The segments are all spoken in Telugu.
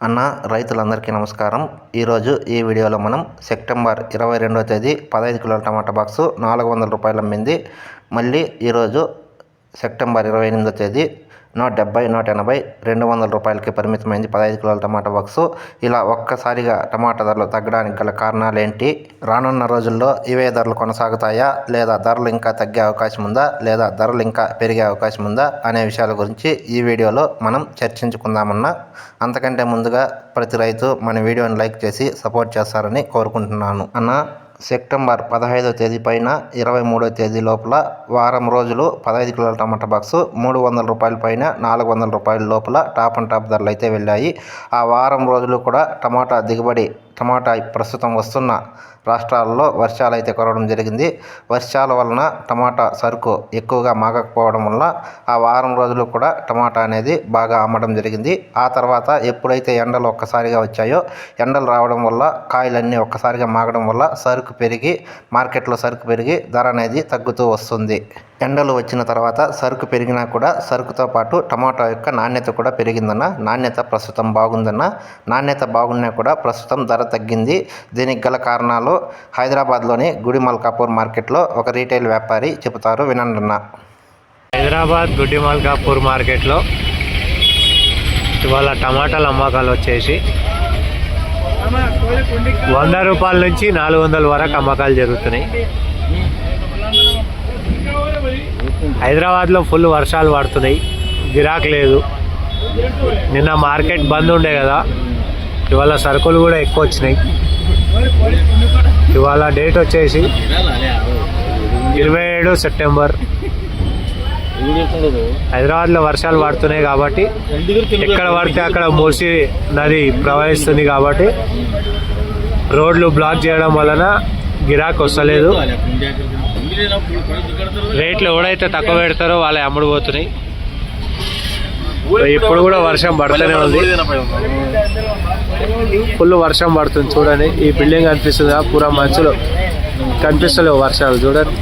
అన్న రైతులందరికీ నమస్కారం. ఈరోజు ఈ వీడియోలో మనం సెప్టెంబర్ ఇరవై రెండవ తేదీ పదహైదు కిలోల టమాటా బాక్సు నాలుగు వందల రూపాయలు అమ్మింది మళ్ళీ ఈరోజు సెప్టెంబర్ ఇరవై ఎనిమిదో తేదీ నూట డెబ్బై నూట ఎనభై రెండు వందల రూపాయలకి పరిమితమైంది. పదహైదు కిలోల టమాటా బాక్సు ఇలా ఒక్కసారిగా టమాటా ధరలు తగ్గడానికి గల కారణాలు ఏంటి రానున్న రోజుల్లో ఇవే ధరలు కొనసాగుతాయా? లేదా ధరలు ఇంకా తగ్గే అవకాశం ఉందా? లేదా ధరలు ఇంకా పెరిగే అవకాశం ఉందా? అనే విషయాల గురించి ఈ వీడియోలో మనం చర్చించుకుందామన్నా అంతకంటే ముందుగా ప్రతి రైతు మన వీడియోని లైక్ చేసి సపోర్ట్ చేస్తారని కోరుకుంటున్నాను. అన్న సెప్టెంబర్ పదహైదో తేదీ పైన ఇరవై మూడో తేదీ లోపల వారం రోజులు పదహైదు కిలోల టమాటా బాక్సు మూడు వందల రూపాయల పైన నాలుగు వందల రూపాయల లోపల టాప్ అండ్ టాప్ ధరలు అయితే వెళ్ళాయి. ఆ వారం రోజులు కూడా టమాటా దిగుబడి టమాటా ప్రస్తుతం వస్తున్న రాష్ట్రాల్లో వర్షాలు అయితే కురవడం జరిగింది. వర్షాల వలన టమాటా సరుకు ఎక్కువగా మాగకపోవడం వల్ల ఆ వారం రోజులు కూడా టమాటా అనేది బాగా అమ్మడం జరిగింది. ఆ తర్వాత ఎప్పుడైతే ఎండలు ఒక్కసారిగా వచ్చాయో ఎండలు రావడం వల్ల కాయలన్నీ ఒక్కసారిగా మాగడం వల్ల సరుకు పెరిగి మార్కెట్లో సరుకు పెరిగి ధర అనేది తగ్గుతూ వస్తుంది. ఎండలు వచ్చిన తర్వాత సరుకు పెరిగినా కూడా సరుకుతో పాటు టమాటా యొక్క నాణ్యత కూడా పెరిగిందన్న నాణ్యత ప్రస్తుతం బాగుందన్న నాణ్యత బాగున్నా కూడా ప్రస్తుతం ధర తగ్గింది. దీనికి గల కారణాలు హైదరాబాద్లోని గుడి మల్కాపూర్ మార్కెట్లో ఒక రీటైల్ వ్యాపారి చెబుతారు వినండి అన్న హైదరాబాద్ గుడ్డి మల్కాపూర్ మార్కెట్లో ఇవాళ టమాటాల అమ్మకాలు వచ్చేసి వంద రూపాయల నుంచి నాలుగు వందల వరకు అమ్మకాలు జరుగుతున్నాయి. హైదరాబాద్లో ఫుల్ వర్షాలు పడుతున్నాయి. గిరాక్ లేదు. నిన్న మార్కెట్ బంద్ ఉండే కదా. ఇవాళ సరుకులు కూడా ఎక్కువ వచ్చినాయి. ఇవాళ డేట్ వచ్చేసి ఇరవై ఏడు సెప్టెంబర్. హైదరాబాద్లో వర్షాలు పడుతున్నాయి కాబట్టి ఎక్కడ పడితే అక్కడ మూసి నది ప్రవహిస్తుంది కాబట్టి రోడ్లు బ్లాక్ చేయడం వలన గిరాక్ వస్తలేదు. రేట్లు ఎవడైతే తక్కువ పెడతారో వాళ్ళే అమ్ముడు పోతున్నాయి. ఇప్పుడు కూడా వర్షం పడుతూనే ఉంది. ఫుల్ వర్షం పడుతుంది చూడండి. ఈ బిల్డింగ్ కనిపిస్తుంది? పూరా మంచులో కనిపిస్తలేవు వర్షాలు చూడండి.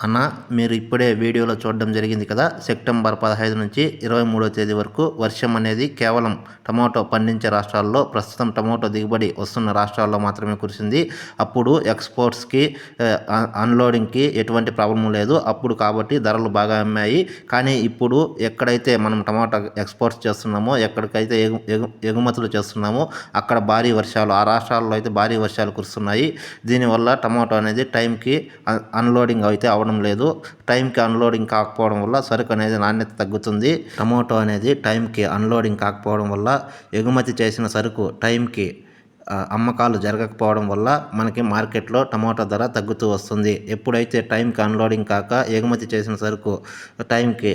అన్న మీరు ఇప్పుడే వీడియోలో చూడడం జరిగింది కదా సెప్టెంబర్ పదహైదు నుంచి ఇరవై మూడో తేదీ వరకు వర్షం అనేది కేవలం టమాటో పండించే రాష్ట్రాల్లో ప్రస్తుతం టమాటో దిగుబడి వస్తున్న రాష్ట్రాల్లో మాత్రమే కురిసింది. అప్పుడు ఎక్స్పోర్ట్స్కి అన్లోడింగ్కి ఎటువంటి ప్రాబ్లం లేదు. అప్పుడు కాబట్టి ధరలు బాగా అమ్మాయి. కానీ ఇప్పుడు ఎక్కడైతే మనం టమాటా ఎక్స్పోర్ట్స్ చేస్తున్నామో ఎక్కడికైతే ఎగు ఎగు ఎగుమతులు చేస్తున్నామో అక్కడ భారీ వర్షాలు ఆ రాష్ట్రాల్లో అయితే భారీ వర్షాలు కురుస్తున్నాయి. దీనివల్ల టమాటో అనేది టైంకి అన్లోడింగ్ అయితే అవడం లేదు. టైంకి అన్లోడింగ్ కాకపోవడం వల్ల సరుకు అనేది నాణ్యత తగ్గుతుంది. టమోటో అనేది టైంకి అన్లోడింగ్ కాకపోవడం వల్ల ఎగుమతి చేసిన సరుకు టైంకి అమ్మకాలు జరగకపోవడం వల్ల మనకి మార్కెట్లో టమాటా ధర తగ్గుతూ వస్తుంది. ఎప్పుడైతే టైంకి అన్లోడింగ్ కాక ఎగుమతి చేసిన సరుకు టైంకి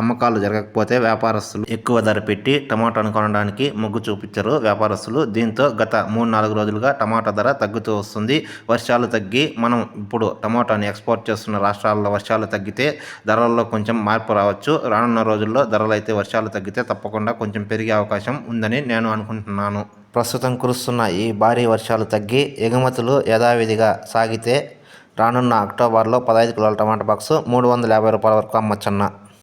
అమ్మకాలు జరగకపోతే వ్యాపారస్తులు ఎక్కువ ధర పెట్టి టమాటాను కొనడానికి మొగ్గు చూపించరు. వ్యాపారస్తులు దీంతో గత మూడు నాలుగు రోజులుగా టమాటా ధర తగ్గుతూ వస్తుంది. వర్షాలు తగ్గి మనం ఇప్పుడు టమాటాని ఎక్స్పోర్ట్ చేస్తున్న రాష్ట్రాల్లో వర్షాలు తగ్గితే ధరల్లో కొంచెం మార్పు రావచ్చు. రానున్న రోజుల్లో ధరలు అయితే వర్షాలు తగ్గితే తప్పకుండా కొంచెం పెరిగే అవకాశం ఉందని నేను అనుకుంటున్నాను. ప్రస్తుతం కురుస్తున్న ఈ భారీ వర్షాలు తగ్గి ఎగుమతులు యథావిధిగా సాగితే రానున్న అక్టోబర్లో పదహైదు కిలోల టమాటా బాక్సు మూడు వందల యాభై రూపాయల వరకు అమ్మచ్చన్న.